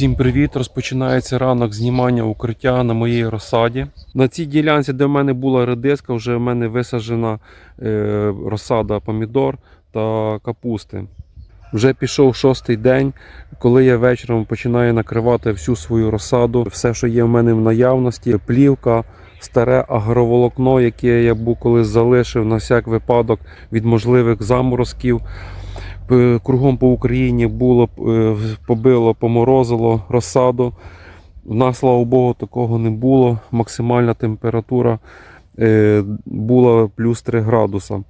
Всім привіт! Розпочинається ранок знімання укриття на моїй розсаді. На цій ділянці, де в мене була редиска, вже в мене висаджена е, розсада помідор та капусти. Вже пішов шостий день, коли я вечором починаю накривати всю свою розсаду. Все, що є в мене в наявності, плівка, старе агроволокно, яке я був колись залишив на всяк випадок від можливих заморозків. П- Кругом по Україні було е, побило, поморозило розсаду. У нас, слава Богу, такого не було. Максимальна температура е, була плюс 3 градуса.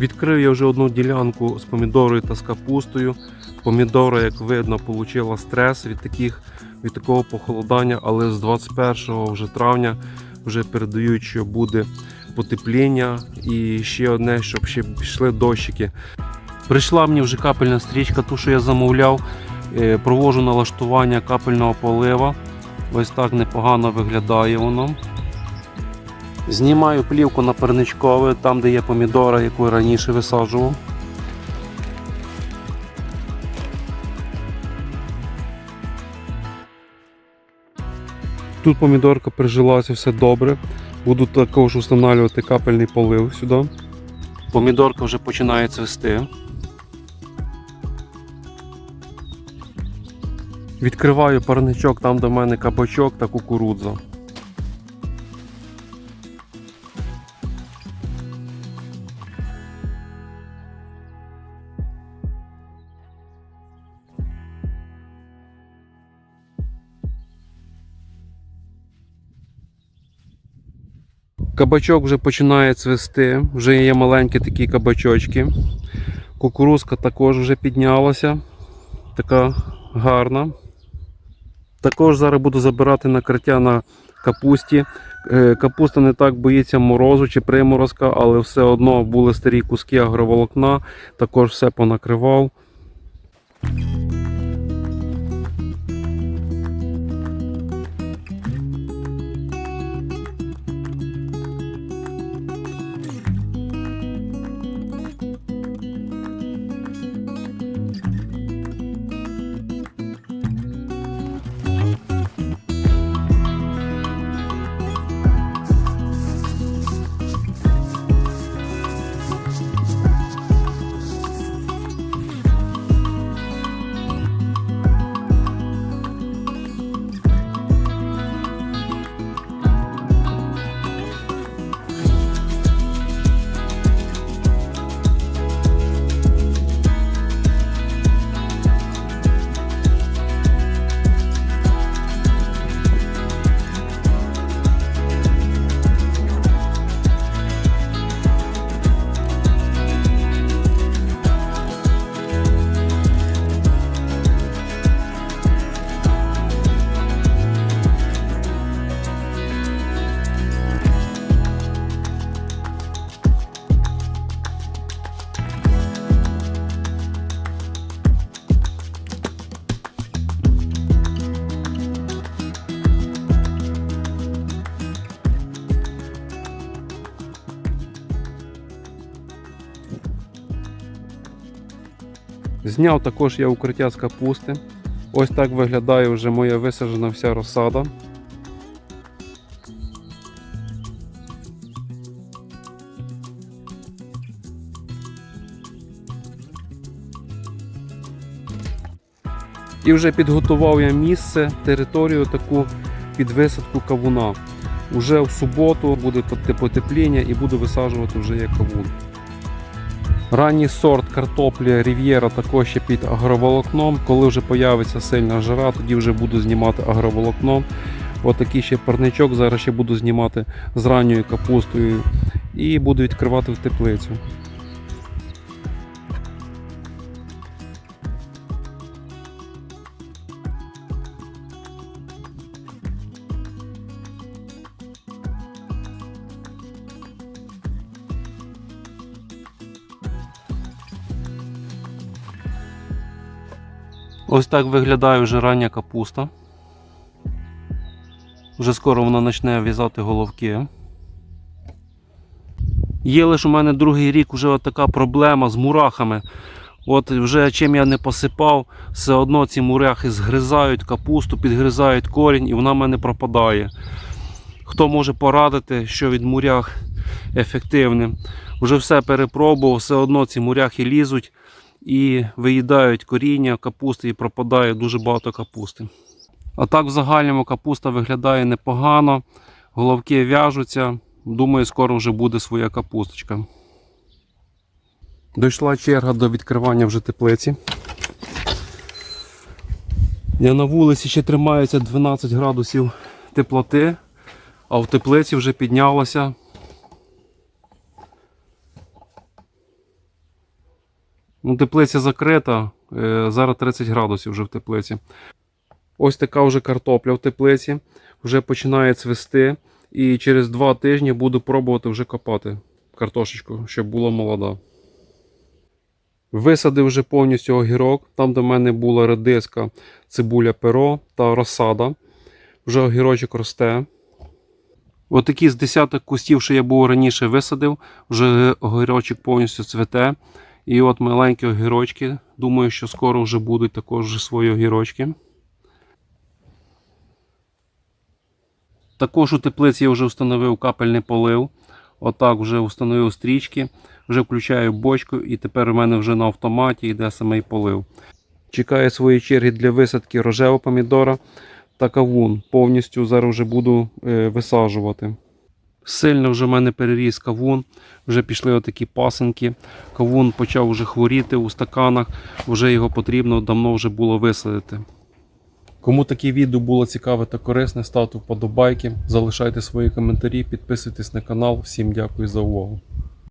Відкрив я вже одну ділянку з помідорою та з капустою. Помідора, як видно, отримала стрес від таких, від такого похолодання, але з 21 вже травня вже передають, що буде потепління і ще одне, щоб ще пішли дощики. Прийшла мені вже капельна стрічка, ту, що я замовляв. Е, Провожу налаштування капельного полива. Ось так непогано виглядає воно. Знімаю плівку на парничкове, там де є помідора, яку раніше висаджував. Тут помідорка прижилася, все добре. Буду також встановлювати капельний полив сюди. Помідорка вже починає цвісти. Відкриваю парничок там, де в мене кабачок та кукурудза. Кабачок вже починає цвісти, вже є маленькі такі кабачочки. Кукурузка також вже піднялася, така гарна. Також зараз буду забирати накриття на капусті. Е, Капуста не так боїться морозу чи приморозка, але все одно були старі куски агроволокна, також все понакривав. Зняв також я укриття з капусти. Ось так виглядає вже моя висаджена вся розсада. І вже підготував я місце, територію таку під висадку кавуна. Уже в суботу буде потепління і буду висаджувати вже як кавун. Ранній сорт картоплі Рів'єра також ще під агроволокном. Коли вже появиться сильна жара, тоді вже буду знімати агроволокном. Отакий ще парничок зараз ще буду знімати з ранньою капустою і буду відкривати в теплицю. Ось так виглядає вже рання капуста. Вже скоро вона почне в'язати головки. Є лише у мене другий рік вже така проблема з мурахами. От вже чим я не посипав, все одно ці мурахи згризають капусту, підгризають корінь і вона в мене пропадає. Хто може порадити, що від мурях ефективне? Вже все перепробував, все одно ці муряхи лізуть і виїдають коріння капусти і пропадає дуже багато капусти. А так в загальному капуста виглядає непогано, головки в'яжуться. Думаю, скоро вже буде своя капусточка. Дійшла черга до відкривання вже теплиці. Я на вулиці ще тримається 12 градусів теплоти, а в теплиці вже піднялося Ну, теплиця закрита, е, зараз 30 градусів вже в теплиці. Ось така вже картопля в теплиці, вже починає цвісти. І через 2 тижні буду пробувати вже копати картошечку, щоб була молода. Висадив вже повністю огірок. Там, де в мене була редиска, цибуля перо та розсада. Вже огірочок росте. Отакі з десяток кустів, що я був раніше висадив, вже огірочок повністю цвете. І от маленькі огірочки. Думаю, що скоро вже будуть також свої огірочки. Також у теплиці я вже встановив капельний полив. Отак вже встановив стрічки, вже включаю бочку і тепер у мене вже на автоматі йде самий полив. Чекаю своєї черги для висадки рожевого помідора та кавун. Повністю зараз вже буду е, висаджувати. Сильно вже в мене переріс кавун, вже пішли отакі пасенки. Кавун почав вже хворіти у стаканах, вже його потрібно давно вже було висадити. Кому таке відео було цікаве та корисне, ставте вподобайки, залишайте свої коментарі, підписуйтесь на канал. Всім дякую за увагу.